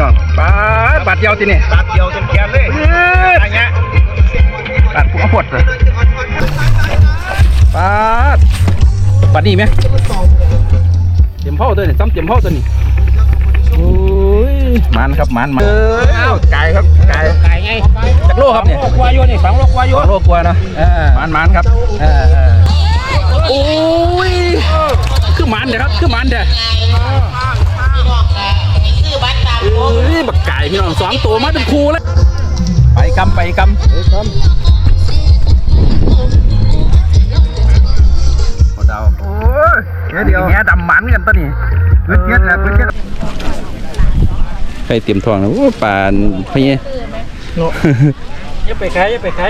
น้องปาดบาดเดียวทีนี่ตาเดียวจนแกนเลยปื๊ดอะไรเงี้ยบาดหัวปวดเลยปาดบาดนี่ไหมเตรียมเผาตัวนี่ซ้ำเตรียมเผาตัวนี่โอ้ยมันครับมันมันเออไก่ครับไก่ไก่ไงจากโลครับเนี่ยโลกวายุนี่สองโลกวายุสองโลกว่าเนอะเออมันมันครับเออเออโอ้ยคือมันเด้อครับคือมันเด้อ เอ้ยบักไก่พี่น้องสองตัวมาเป็นคู่เลยไปกำไปกำไปกำหมดดาวโอ้ยเดียวแง่ดำมันกันตัวนี้เพื่อนเพื่อนนะเพื่อนเพื่อนใครเตรียมทองนะโอ้ปานพี่อย่าไปไข่อย่าไปไข่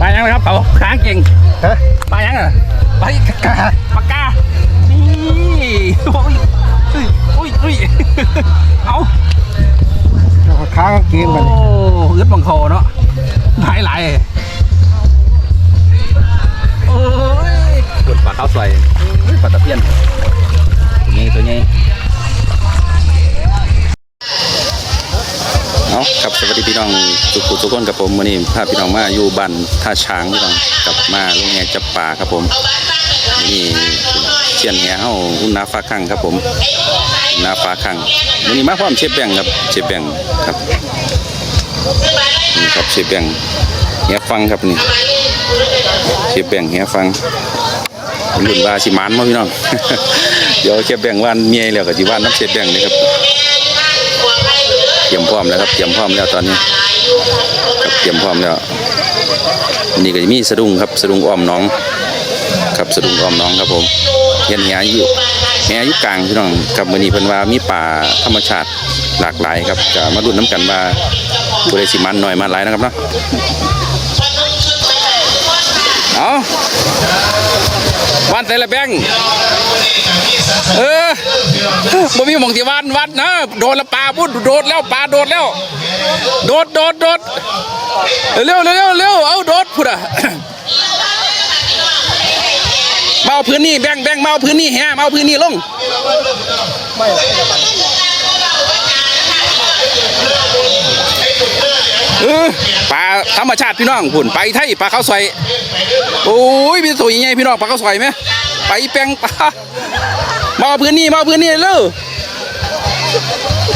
ปลายังนะครับเขาค้างเก่งปลายังอะปลากาปลากานี่ โอ้ยอุ้ยอุ้ย เอาค้างเกมโอ้อึดบังคอเนาะหลายหลายโอ้ยปวดปลาข้าวใส่ปลาตะเพียนตัวนี้ตัวนี้เอาครับสวัสดีพี่น้องทุกคนทุกคนกับผมวันนี้พาพี่น้องมาอยู่บ้านท่าช้างพี่น้องกลับมาลงแงจับปลาครับผมนี่ เชียนแหเฮาอุ่นนาฟ้าขังครับผมนาฟ้าขังวันนี้มาพร้อมเชฟแบงค์ครับเชฟแบงค์ครับนี่ครับเชฟแบงค์แหฟังครับนี่เชฟแบงค์แหฟังรุ่นว่าสิมานมาพี่น้องเดี๋ยวเชฟแบงว่านเมียแล้วก็สิว่านน้ำเชฟแบงเลยครับเตรียมพร้อมแล้วครับเตรียมพร้อมแล้วตอนนี้ครับเตรียมพร้อมแล้วนี่ก็จะมีสะดุ้งครับสะดุ้งอ้อมน้อง ครับสะดุ้งอ้อมน้องครับผม เห็นแหอยู่แหอยู่กลางพี่น้องครับมือนี้เพิ่นว่ามีป่าธรรมชาติหลากหลายครับก็มาลุ้นน้ำกันว่าผู้ใดสิมันหน้อยมันหลายนะครับเนาะเอาวันแต่ละแบงเออบ่มีหมองที่วันวัดนะโดนละปลาพุดโดดแล้วปลาโดดแล้ว โดดโดดโดดเร็วเร็วเร็วเร็วเอาโดดพุดอะมา เอาพื้นนี่แบ่งแบ่งมาเอาพื้นนี่แฮะมาเอาพื้นนี่ลงเออปลาธรรมชาติพี่น้องผุ่นไปไทยปลาข้าวซอยโอ้ยมีตัวใหญ่พี่น้องปลาข้าวซอยไหมไปแปลงปลามาเอาพื้นนี่มาเอาพื้นนี่เร็ว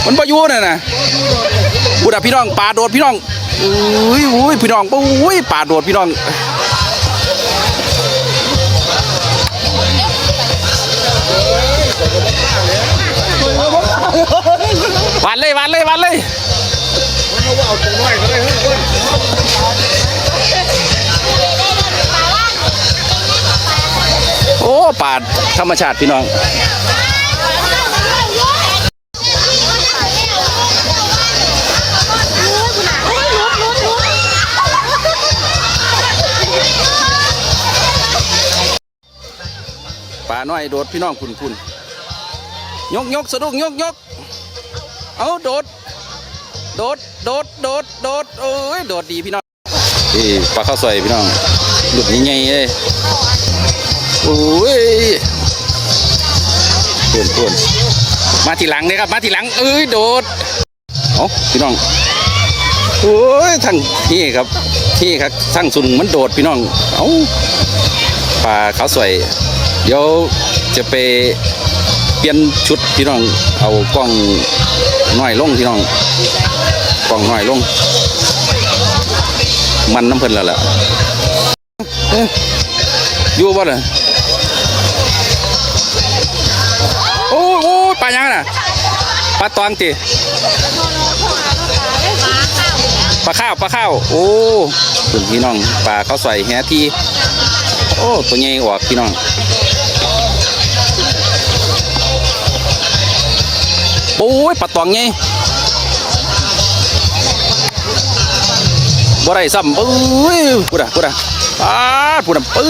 มันประยุทธ์น่ะนะบุดาพี่น้องปลาโดดพี่น้องอุ้ยอุ้ยพี่น้องอุ้ยปลาโดดพี่น้อง วันเลยวันเลยวันเลยโอ้ป่าธรรมชาติพี่น้องป่าน้อยโดดพี่น้องคุณคุณ ยกยกสะดุ้งยกยกเอาโดด โดด โดด โดด โดดเอ้ย โดดดีพี่น้องนี่ปลาข้าวใส่พี่น้อง หลุดใหญ่ๆเลยโอ้ยเพื่อนเพื่อนมาทีหลังเลยครับ มาทีหลัง เอ้ย โดดเอาพี่น้อง โอ้ยทั้งที่ครับ ที่ครับทั้งสุนมันโดดพี่น้อง เอาปลาข้าวสวย เดี๋ยวจะไป เปลี่ยนชุดพี่น้องเอากล้องน้อยลงพี่น้องกล้องน้อยลง มันน้ำเพิ่นแล้วล่ะอยู่บ่ล่ะโอ้โอ้ปลายังน่ะปลาตองติปลาข้าวปลาข้าวโอ้คุณพี่น้องปลาเขาใส่แฮที่ โอ้ตัวใหญ่ออกพี่น้อง โอ้ยปลาตองไงบ่ได้ซ้ำปุ้ยพูดอะพูดอะปาดพูดอะปุ้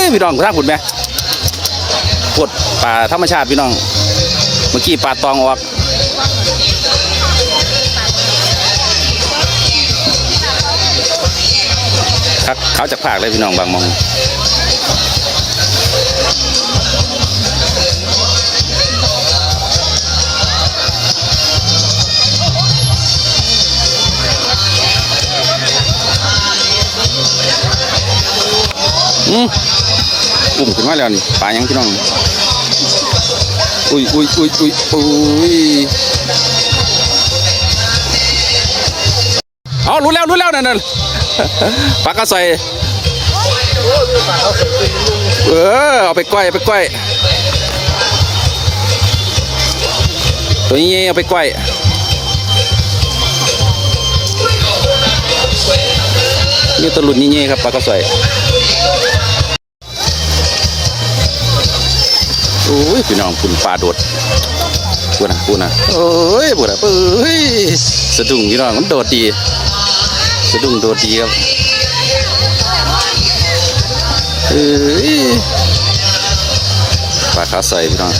ยพี่น้องทางพูดไหมพูดปลาธรรมชาติพี่น้อง เมื่อกี้ปลาตองออกครับเขาจากภาคเลยพี่น้องบางมอง อุ้มขึ้นมาแล้วนี่ปลายังพี่น้องอุ้ยอุ้ยอุ้ยอุ้ยอุ้ยเอารู้แล้วรู้แล้วนั่นนั่นปลากระใสเออเอาไปก้อยเอาไปก้อยตัวนี้เอาไปก้อยนี่ตลุดนี่ครับปลากระใส อ้ยพี่น้องคุณปลาโดดปูนะปูนะโอ้ยปูนะเอ้ยสะดุ้งพี่น้องมันโดดดีสะดุ้งโดดดีครับเอ้ยปลาขาใส่พี่น้อง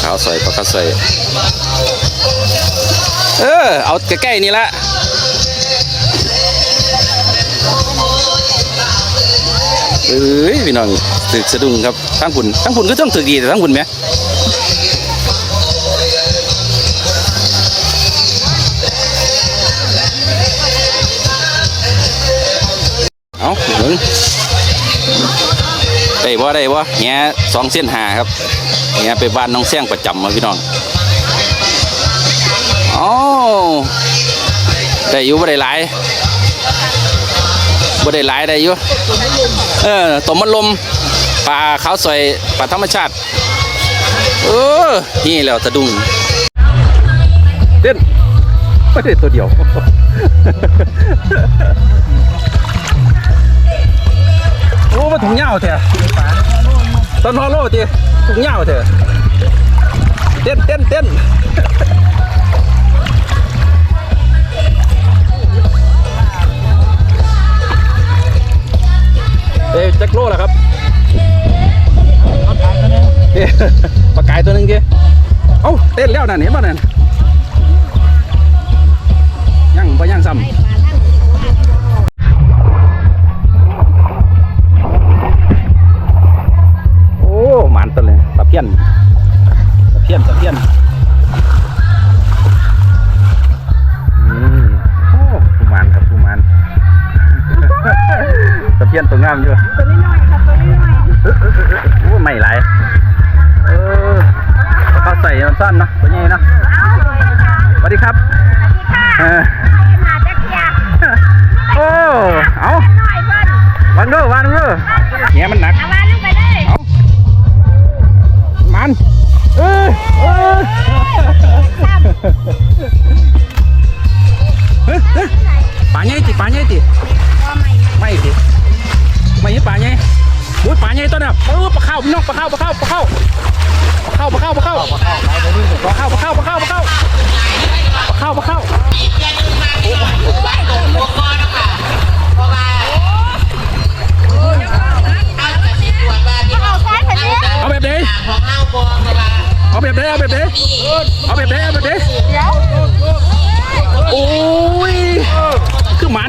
ขาวใส่ปลาขาใส่เออเอาใกล้ๆนี่ละเอ้ยพี่น้อง ตึกสะดุ้งครับทั้งฝุ่นทั้งฝุ่นก็ต้องตึกดีแต่ทั้งฝุ่นไหมเอาเบิ่งได้บ่ได้บ่แง่สองเส้นหาครับแง่ไปบ้านน้องแซงประจำมาพี่น้องอ๋อได้อยู่บ่ได้หลายบ่ได้หลายได้อยู่เออตมมันลม ปลาขาวสวยปลาธรรมชาติเออนี่แล้วสะดุ้งเต้นไม่ได้ตัวเดียวโอ้มาถุงเหย้าเถอะตอนฮอลโลจีถุงเหย้าเถอะเต้นเต้นเต้น เอ้าเต้นแล้วนั่นเห็นป่ะนั่น Uh...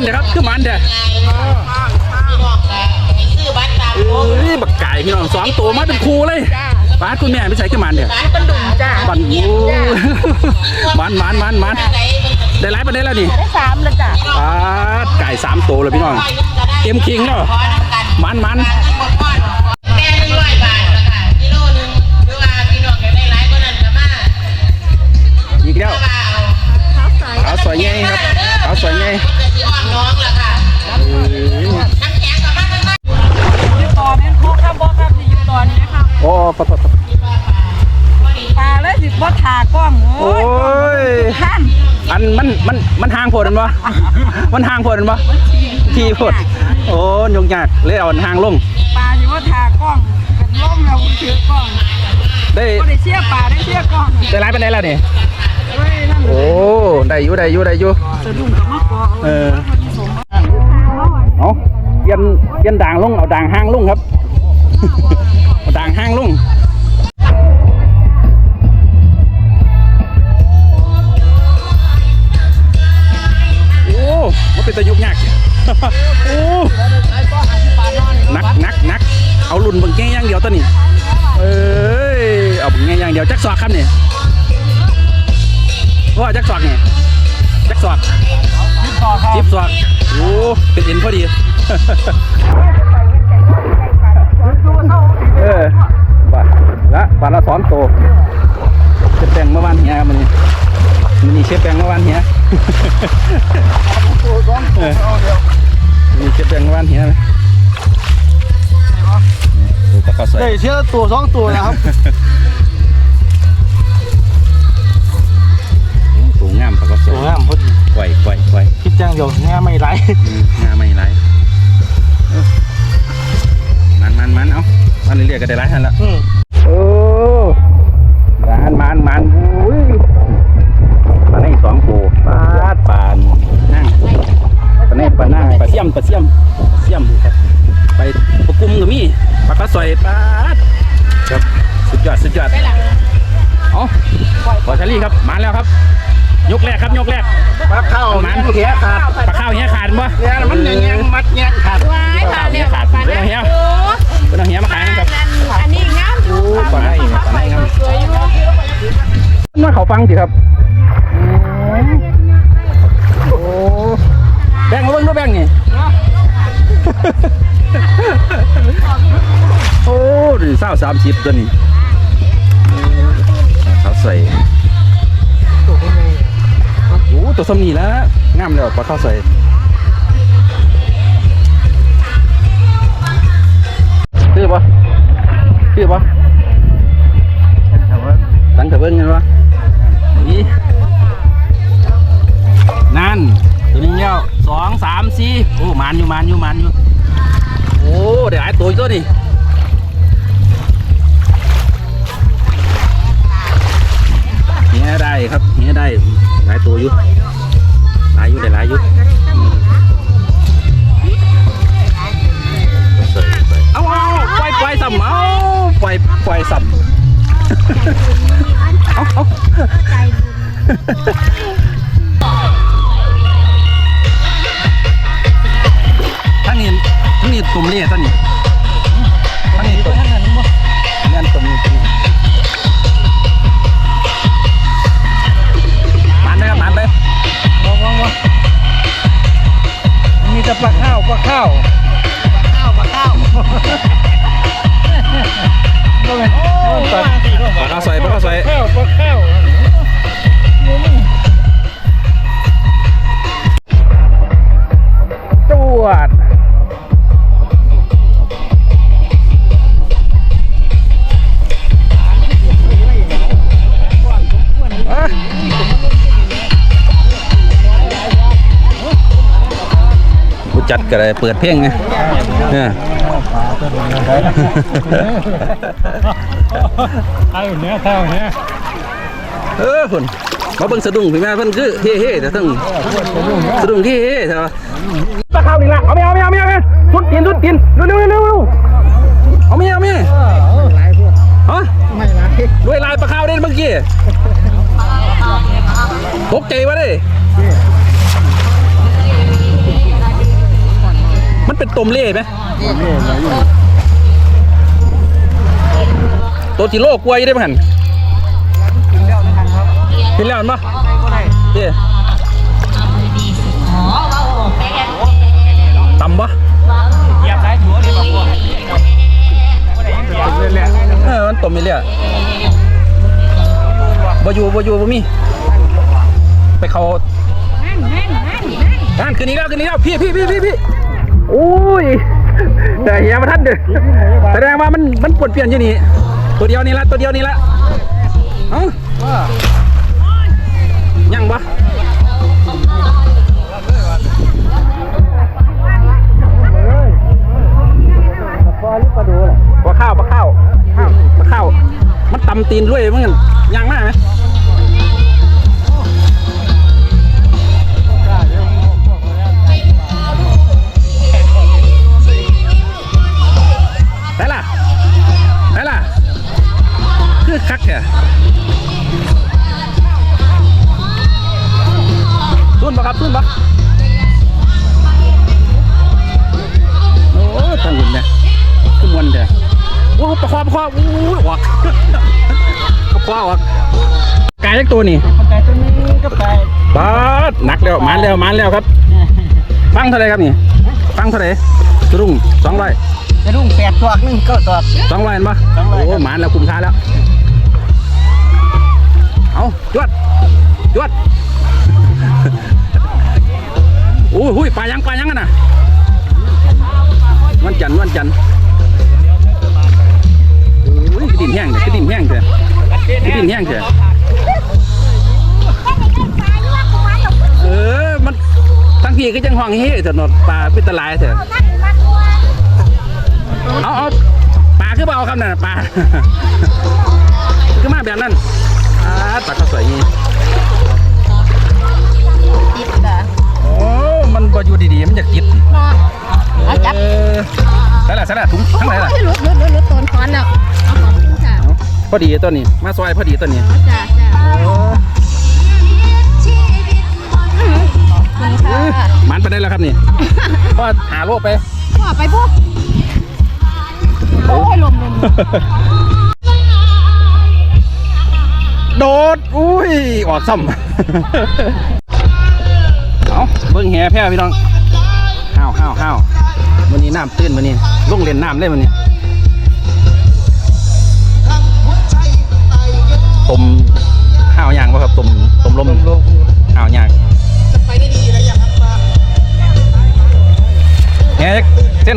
คือมันเด้อครับคือมันเด้อเอ้ยบักไก่พี่น้องสองตัวมาเป็นครูเลยป้าดคุณแม่ไม่ใช่คือมันเด้อเป็นดุ่มจ้าบันโอ้มันมันมันมันได้หลายประเด็นแล้วนี่ได้สามแล้วจ้ะปาดไก่สามตัวเลยพี่น้องเต็มคิงแล้วมันมันแม่หนึ่งร้อยบาทละค่ะกิโลหนึ่งหรือว่าพี่น้องอยากได้หลายกว่านั้นก็มาอีกแล้วว่าเอาขาวสวยไงครับขาวสวยไงเกิดที่ อ้อมน้องละค่ะเอ้ยน้ำแข็งกับมาทั้งนั้นอยู่ต่อเนี่ยโคครับบ่ครับนี่อยู่ต่อนี่นะครับโอ้ขอโทษครับปลาแล้วสิบ่ทากล้องโอ้โอ้ยยท่านอันมันมันมันห่างโพดอันบ่มันห่างโพดอันบ่ทีโพดโอ้ยงยากเลยเอาอันห่างลงปลาสิบ่ทากล้องเป็นล่มแล้วถือกล้องได้บ่ได้เชี่ยปลาได้เชี่ยกล้องได้หลายประเด็นแล้วนี่เฮ้ยนั่นโอ้ได้อยู่ได้อยู่ได้อยู่สะดุ้งกับมะกอกเออมันสม เอาเปลี่ยนเปลี่ยนด่างลงเอาด่างห้างลงครับเอาด่างห้างลงโอ้มันเป็นตะยุกยากโอ้นักนักนักเอารุ่นเบิ่งแง่อย่างเดียวตัวนี้เอ้ยเอาเบิ่งแง่อย่างเดียวจักสอกครับนี่ว่าจักสอกนี่จักสอกต่อครับจิบสอด โอ้เป็นเอ็นพอดี เออบาละบาทละสอนโตเชฟแปงเมื่อวานเฮียมันนี่มันนี่เชฟแปงเมื่อวานเฮียนี่เชฟแปงเมื่อวานเฮียไหมได้เชื่อตัวสองตัวนะครับตัวงามปลกระสวยงามพอดีไกวไกวไกว จังเดียวแง่ไม่ไรอืมงาไม่ไรเออมันมันมันเอามันเรียกๆก็ได้ไรทันละอืมโอ้มานมานมานอุ้ยปลาในสองตัวปลาดปลานั่งปลาในปลานั่งปลาเสี่ยมปลาเสี่ยมเสี่ยมไปประกุมก็มีปลากระสอยปลาดครับสุดยอดสุดยอดเอาขอชาลี่ครับมาแล้วครับ ยกแรกครับยกแรก ปลาข้ามันเขีย มันอย่างเงี้ยมัดเงี้ยขาดว้ายผ่านเนี่ยขาดผ่านเป็นเนี่ยเฮียเป็นเฮียมาขายนะครับอันนี้งามอยู่ปลาไหนปลาไหนครับสวยอยู่มาเขาฟังสิครับโอ้แบ่งมาเบิ่งด้วยแบ่งนี่โอ้ดิเศร้าสามสิบตัวนี้เขาใส่โอ้ตัวสำนีแล้วงามแล้วปลาข้าวใส่ คือปะคือปะตั้งแต่เบิ่งกันวะนี่นั่น ตัวนี้แล้วสองสามสี่โอ้มันอยู่มันอยู่มันอยู่ โอ้เดี๋ยวหายตัวอีกตัวนี่เฮียได้ครับเฮียได้หลายตัวอยู่หลายอยู่ได้หลายอยู่ จัดก็เลยเปิดเพลงไงเนี่ยข้าวเนี้ยข้าวเนี้ยเออเพิ่นมาเบิ่งสะดุ้งพี่แม่เพิ่นคือเฮ่เฮ่แต่ทั้งสะดุ้งที่เฮ่ใช่ปะปลาข้าวนี่ละเอาไม่เอาไม่เอาไม่เอาไม่ทุดกินทุดกินเร็วเร็วเร็วเร็วเอาไม่เอาไม่ฮะด้วยลายปลาข้าวเด่นเมื่อกี้ตกใจวะเด้ ตมเล่ไหมตัวจิโร่กลัวยี่ได้ไหมหันกินแล้วเห็นปะเจ๊ตำปะเหยียบได้หัวนี่ปลาข้าวเออมันตมมีเลี่ยบ่อยู่บ่อยู่บ่มี ไปเขานั่นนั่นนั่นนั่นด้นนนี้แล้วคืนนี้แล้วพี่พี่พี่พี่พี่ อ้ยแต่เฮียมาทันเด้อแสดงว่ามันมันปวดเปลี่ยนอยู่นี่ตัวเดียวนี่ละตัวเดียวนี่ละเอ้าายเล็กตัวนี่ไก่ตัวนี้ก็ไก่บาดหนักแล้วมันแล้วมันแล้วครับ ฟังเท่าไหรครับนี่ ฟังเท่าไหรสรุ่งสองร้อยจะรุ่งแปดตัวนึงก็ตัวสองร้อยเห็นปะ200โอ้หมันแล้วคุ้มค่าแล้ว เอาจวดจวดโอ้ยหุยปลายังปลายังกันนะวันจันทร์วันจันทร์โอ้ยกระดิ่งแห้งเลยกระดิ่งแห้งเลยกระดิ่งแห้งเลย พี่ก็จังห้องเฮ้เถอะเนอะปลาเป็นตะลายเถอะเอาเอาปลาคือเปล่าครับน่ะปลาคือมาแบบนั้นอ่าปลาเขาสวยอย่างงี้ติดจ้ะโอ้มันบ่อยู่ดีๆมันอยากกินเนาะเอาจับเออใส่ละใส่ละถุงทั้งไหนล่ะโอ้ยหลุดหลุดหลุดหลุดโดนค้อนแล้วเอาขอบคุณค่ะเอาพอดีตัวนี้มาซอยพอดีตัวนี้อ๋อจ้ะจ้ะ มันไปได้แล้วครับนี่ก็หาโลไปพ่อไปพวกโอ้ยลมลมโดด อุ้ย ออกซ้ำเอาเบิ่งแห่แพ้พี่น้องห้าวห้าวห้าววันนี้น้ำตื้นวันนี้ลงเล่นน้ำเลยวันนี้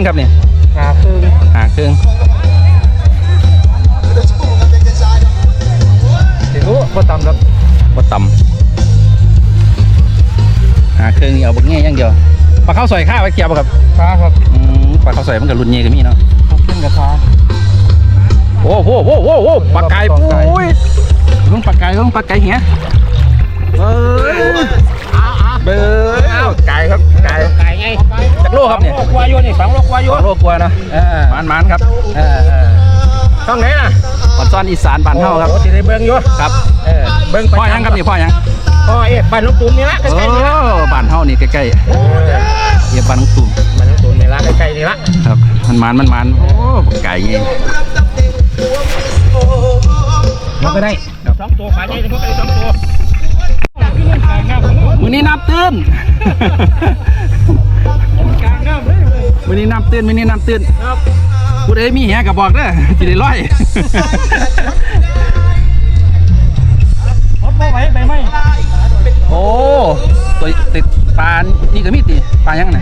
ครับนี่ขาคือหาเครื่องเดี๋ยวพอตำแล้วบ่ต่ำหาเครื่องนี่เอาบักแง่อย่างเดียวปลาข้าวซอยข้าวไว้เกี่ยวป่ะครับขาครับอืมปลาข้าวซอยมันกับรุ่นเงี้ยก็มีเนาะขึ้นกับขาโอ้โหโอ้โหโอ้โหปลาไก่ปลาไก่ปุ้ยลุงปลาไก่ลุงปลาไก่เหี้ยเอ้ยเบ้ยไก่ครับไก่ ไก่ไงจากโลครับเนี่ยโลกว่าอยู่นี่สองโลกว่าอยู่โลกลัวเนาะเออมันมันครับเออเออช่องไหนน่ะออนซ่อนอีสานบ้านเฮาครับโอ้ที่ได้เบิ่งอยู่ครับเออเบิ่งพ่อยังครับนี่พ่อยังพ่อเอ๊ะบ้านน้องตูมนี่ละใกโอ้ล้ๆนี่ละบ้านเฮานี่ใกล้เออๆเยียบบ้านน้องตุ่มบ้านน้องตูมนี่ละใกล้ๆนี่ละครับมันมันมันมันโอ้ไก่เงี้ยมันก็ได้สองตัวขาใหญ่พวกไอ้สองตัวมือนี้น้ำตื้น กลางน้ำเลยมือนี้น้ำตื้นมือนี้น้ำตื้นครับพูดเอ้ยมีแหกับบอกเด้อสิได้ร้อยรถบ่ไหวไปไหมโอ้ตัวติดปลานี่ก็มีติปลายังไง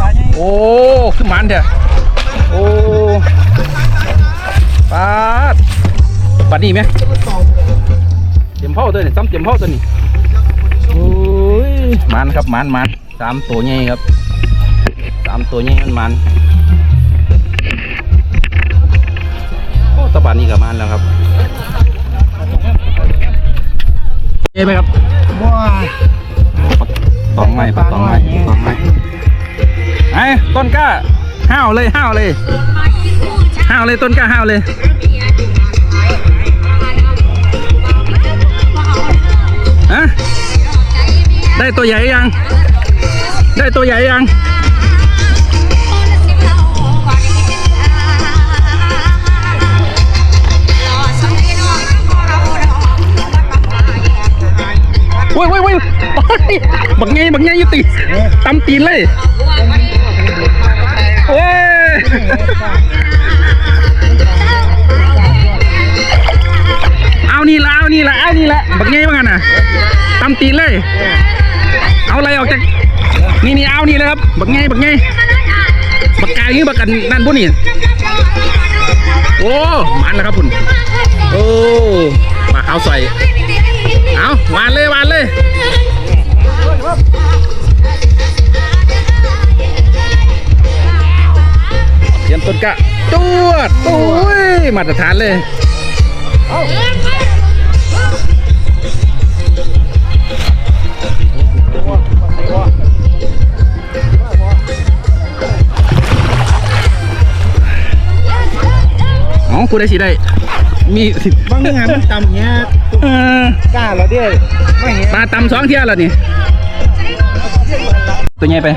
ตายไงโอ้ขึ้นมันเถอะโอ้ปลาดปลาดีไหมเตรียมเผาตัวนี้ซ้ำเตรียมเผาตัวนี้โอ้ยมันครับมันมัน สามตัวใหญ่ครับสามตัวใหญ่มันมันโอ้ตะปานนี่กับมันแล้วครับเอ้ไหมครับว้าตองไม้ปลาตองไม้ตองไม้ไอ้ต้นกล้าห้าวเลยห้าวเลยห้าวเลยต้นกล้าห้าวเลยฮะได้ตัวใหญ่ยัง ได้ตัวใหญ่ยังโว้ยโว้ยโว้ยบักไงบักไงอยุติตำตีนเลยโอ้ยเอานี่ละเอานี่ละเอานี่ละบักไงบ้างกันน่ะตำตีนเลย เอาอะไรออกจาก นี่นี่เอานี่เลยครับ บักไงบักไงบักกายนี่บักกันนั่นพวกนี่โอ้มันแล้วครับคุณโอ้ปลาขาวใส่เอาวานเลยวานเลยเตรียมต้นกะจวดโอ้ยมาตรฐานเลย อ๋อผู้ได้สิได้ มีบางงานมันต่ำเงี้ยเออกล้าเหรอเด้อไม่เห็นปลาตำสองเที่ยวแล้วนี่ ตัวใหญ่ไป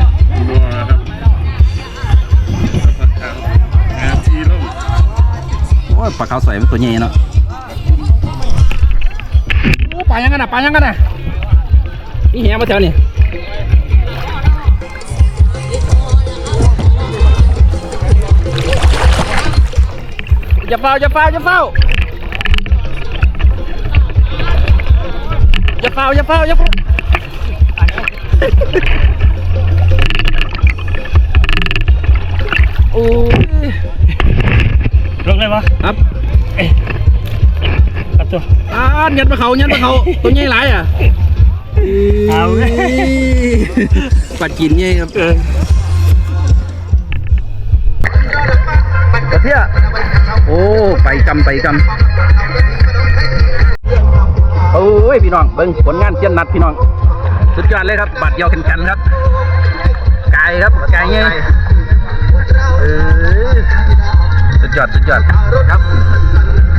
โอ้ยปลาขาวใสมันตัวใหญ่เนาะโอ้ปลายังกันนะปลายังกันนะนี่เหี้ยมาแถวนี่ อย่าเฝ้าอย่าเฝ้าอย่าเฝ้าอย่าเฝ้าอย่าเฝ้าอย่าเฝ้าโอ้ยลงเลยวะครับตัดตัวอ่ายันปลาเขายันปลาเขาตัวใหญ่หลายอะเอาปลาจีนใหญ่ครับ โอ้ไปกำไปกำโอ้ยพี่น้องเบิ้งผลงานเชียนนัดพี่น้อง สุดยอดเลยครับบาดเดียวแข็งๆครับไก่ครับไก่เงี้ยเออสุดยอดสุดยอดครับ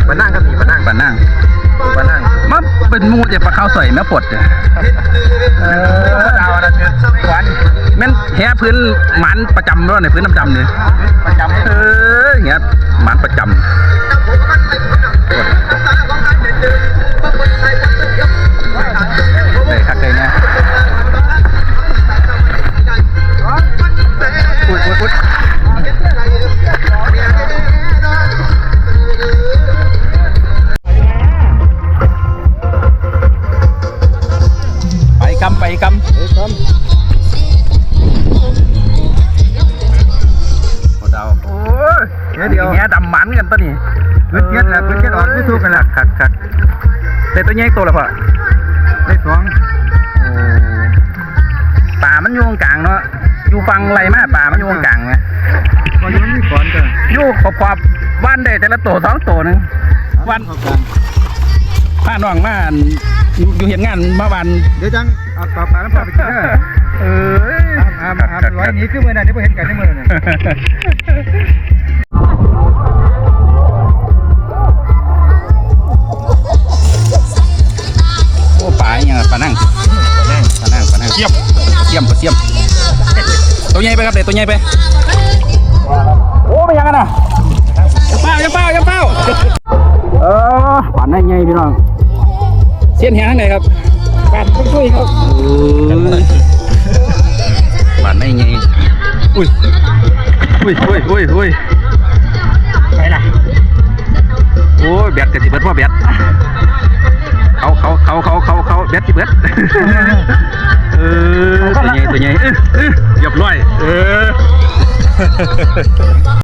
ปานั่งครับพี่ปานั่งปานั่งปานั่งมาเป็นหมูเดี๋ยวปลาข้าวใส่แม่ปดเนี่ยเออดาวนะหวานแม่นแห่พื้นหมันประจำด้วยในพื้นน้ำจำเนี่ยประจำเออ เงี้ยมันประจำ แต่ตัวใหญ่ตัวละพอได้สองโอ้ป่ามันอยู่ตรงกลางเนาะอยู่ฟังไรมาป่ามันอยู่ตรงกลางไงตอนนี้มันมีขอนกันอยู่ขอบขอบบ้านได้แต่ละตัวสองตัวหนึงวันผ้าน้องมาอันอยู่เห็นงานมาวันเดี๋ยวจังเอาต่อปลาแล้วพาไปกินเด้อเอออาอาอาร้อยหนี้ขึ้นเมื่อไหร่ที่เห็นกันในเมื่อนั้น ตัวใหญ่ไปครับเด็กตัวใหญ่ไป โอ้ไม่ยังกันนะอย่าเป้าอย่าเป้าอย่าเป้าเออปลาได้ไงพี่น้องเสี้ยนแหงไหนครับปลาต้องช่วยครับปลาได้ไงอุ้ยอุ้ยอุ้ยอุ้ยอุ้ยไปล่ะโอ้ยแบตกับสิเบิดพ่อแบต เขาเขาเขาเขาเขาเขาแบตสิเบิดเออตัวใหญ่ตัวใหญ่เออเออเรียบร้อยเออ